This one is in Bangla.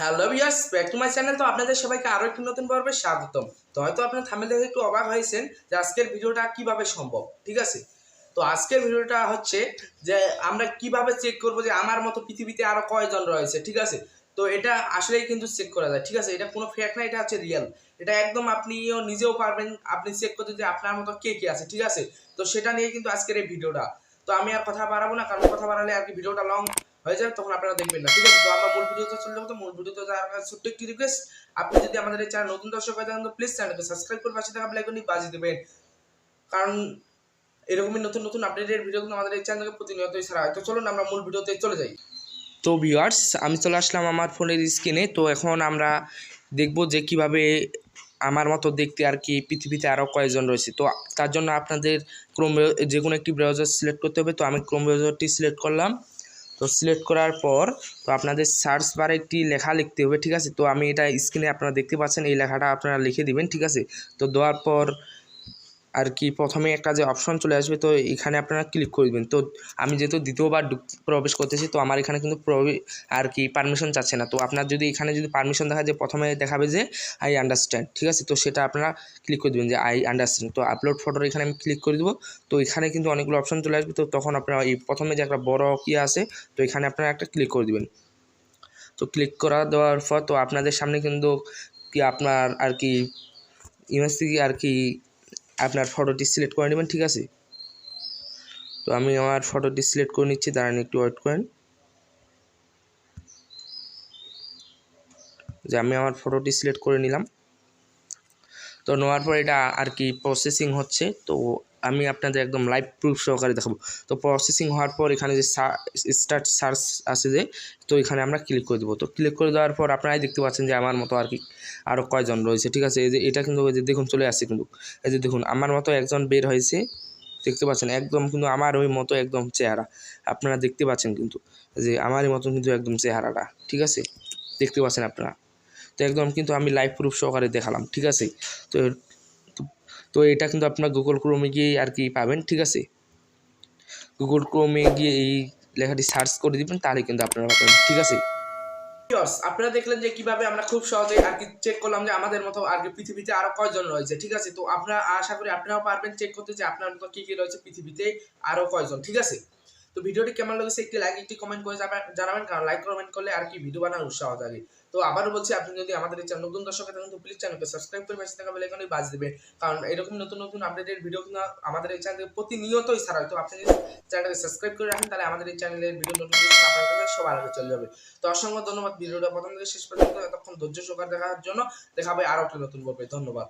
Hello viewers back to my channel তো আপনাদের সবাইকে আরও একটি নতুন পর্বে স্বাগতম। তো হয়তো আপনার থামেল দেখে একটু অবাক হয়েছেন যে আজকের ভিডিওটা কীভাবে সম্ভব, ঠিক আছে? তো আজকের ভিডিওটা হচ্ছে যে আমরা কীভাবে চেক করব যে আমার মতো পৃথিবীতে আরও কয়জন রয়েছে, ঠিক আছে? তো এটা আসলেই কিন্তু চেক করা যায়, ঠিক আছে? এটা কোনো ফেক না, এটা হচ্ছে রিয়েল এটা একদম আপনিও নিজেও পারবেন, আপনি চেক করতে যে আপনার মতো কে কে আছে, ঠিক আছে? তো সেটা নিয়ে কিন্তু আজকের এই ভিডিওটা। তো আমি আর কথা বাড়াবো না, কারণ কথা বাড়ালে আর কি ভিডিওটা লং হয়ে যাবে, তখন আপনারা দেখবেন না, ঠিক আছে? তো আমরা চলে যাব তো মূল ভিডিওতে যাওয়ার আগে ছোট্ট একটি রিকোয়েস্ট আপনি যদি আমাদের এই চ্যানেল নতুন দর্শক হয়ে থাকেন তো প্লিজ চ্যানেলকে সাবস্ক্রাইব করে পাশে থাকা বেলাইকনটি বাজিয়ে দেবেন। কারণ এরকমই নতুন নতুন আপডেটের ভিডিও কিন্তু আমাদের এই চ্যানেল থেকে প্রতিনিয়তই ছাড়া হয়। তো চলুন আমরা মূল ভিডিওতে চলে যাই। তো ভিউয়ার্স আমি চলে আসলাম আমার ফোনের স্ক্রিনে তো এখন আমরা দেখব যে কীভাবে আমার মতো দেখতে আর কি পৃথিবীতে আরও কয়েকজন রয়েছে। তো তার জন্য আপনাদের ক্রোম যে কোনো একটি ব্রাউজার সিলেক্ট করতে হবে। তো আমি ক্রোম ব্রাউজারটি সিলেক্ট করলাম। তো সিলেক্ট করার পর তো আপনাদের সার্চ বারে একটি লেখা লিখতে হবে, ঠিক আছে? তো আমি এটা স্ক্রিনে আপনারা দেখতে পাচ্ছেন, এই লেখাটা আপনারা লিখে দিবেন, ঠিক আছে? তো দেওয়ার পর আর কি প্রথমে একটা যে অপশন চলে আসবে, তো এখানে আপনারা ক্লিক করে দিবেন। তো আমি যেহেতু দ্বিতীয়বার প্রবেশ করতেছি, তো আমার এখানে কিন্তু আর কি পারমিশন চাচ্ছে না। তো আপনার যদি এখানে যদি পারমিশন দেখা যায়, প্রথমে দেখাবে যে আই আন্ডারস্ট্যান্ড ঠিক আছে? তো সেটা আপনারা ক্লিক করে দেবেন যে আই আন্ডারস্ট্যান্ড তো আপলোড ফটোর এখানে আমি ক্লিক করে দেবো। তো এখানে কিন্তু অনেকগুলো অপশন চলে আসবে, তো তখন আপনারা এই প্রথমে যে একটা বড় কি আছে, তো এখানে আপনারা একটা ক্লিক করে দিবেন। তো ক্লিক করা দেওয়ার পর, তো আপনাদের সামনে কিন্তু কি আপনার আর কি, ইমেজ আর কি আপনার ফটোটি সিলেক্ট করে নেবেন, ঠিক আছে? তো আমি আমার ফটোটি সিলেক্ট করে নিচ্ছি, দাঁড়ান একটু ওয়েট করেন। যে আমি আমার ফটোটি সিলেক্ট করে নিলাম। তো নেওয়ার পর এটা আর কি প্রসেসিং হচ্ছে, তো আমি আপনাদের একদম লাইভ প্রুফ সহকারে দেখাবো। তো প্রসেসিং হওয়ার পর এখানে যে স্টার্ট সার্চ আছে যে, তো এখানে আমরা ক্লিক করে দেবো। তো ক্লিক করে দেওয়ার পর আপনারাই দেখতে পাচ্ছেন যে আমার মতো আর কি আরও কয়জন রয়েছে, ঠিক আছে? এই যে এটা কিন্তু যে দেখুন চলে আসছে কিন্তু। এই যে দেখুন, আমার মতো একজন বের হয়েছে, দেখতে পাচ্ছেন? একদম কিন্তু আমার ওই মতো একদম চেহারা, আপনারা দেখতে পাচ্ছেন কিন্তু। যে আমারই মতন কিন্তু একদম চেহারাটা, ঠিক আছে? দেখতে পাচ্ছেন আপনারা? তো একদম কিন্তু আমি লাইভ প্রুফ সহকারে দেখালাম, ঠিক আছে? তো তো- এটা কিন্তু আপনার গুগল ক্রোমে গিয়ে আর কি পাবেন, ঠিক আছে? গুগল ক্রোমে গিয়ে এই লেখাটি সার্চ করে দিবেন, তাহলে কিন্তু আপনারা পাবেন, ঠিক আছে? আপনারা দেখলেন যে কীভাবে আমরা খুব সহজে আর কি চেক করলাম যে আমাদের মতো আর কি পৃথিবীতে আরও কয়জন রয়েছে, ঠিক আছে? তো আপনারা আশা করি আপনারাও পারবেন চেক করতে যে আপনার মতো কি কি রয়েছে পৃথিবীতে আরও কয়জন, ঠিক আছে? তো ভিডিওটি কেমন লেগেছে একটি লাইক একটি কমেন্ট করে জানাবেন কারণ লাইক কমেন্ট করলে আর কি ভিডিও বানানোর উৎসাহ জাগে। তো আবারও বলছি, আপনি যদি আমাদের চ্যানেল নতুন দর্শক থাকেন, তো প্লিজ চ্যানেলকে সাবস্ক্রাইব করে পাশে থাকা বেলাইকনে বাজ দিবেন। কারণ এরকম নতুন নতুন আপডেটের ভিডিও কিন্তু আমাদের এই চ্যানেলে প্রতিনিয়তই ছাড়া হয়। তো আপনি যদি চ্যানেলকে সাবস্ক্রাইব করে রাখেন, তাহলে আমাদের এই চ্যানেলের ভিডিও নোটিফিকেশন আপনার কাছে সবার আগে চলে যাবে। তো অসংখ্য ধন্যবাদ ভিডিওটা প্রথম থেকে শেষ পর্যন্ত। এতক্ষণ ধৈর্য সহকারে দেখার জন্য দেখাবে আরও একটা নতুন গল্পে। ধন্যবাদ।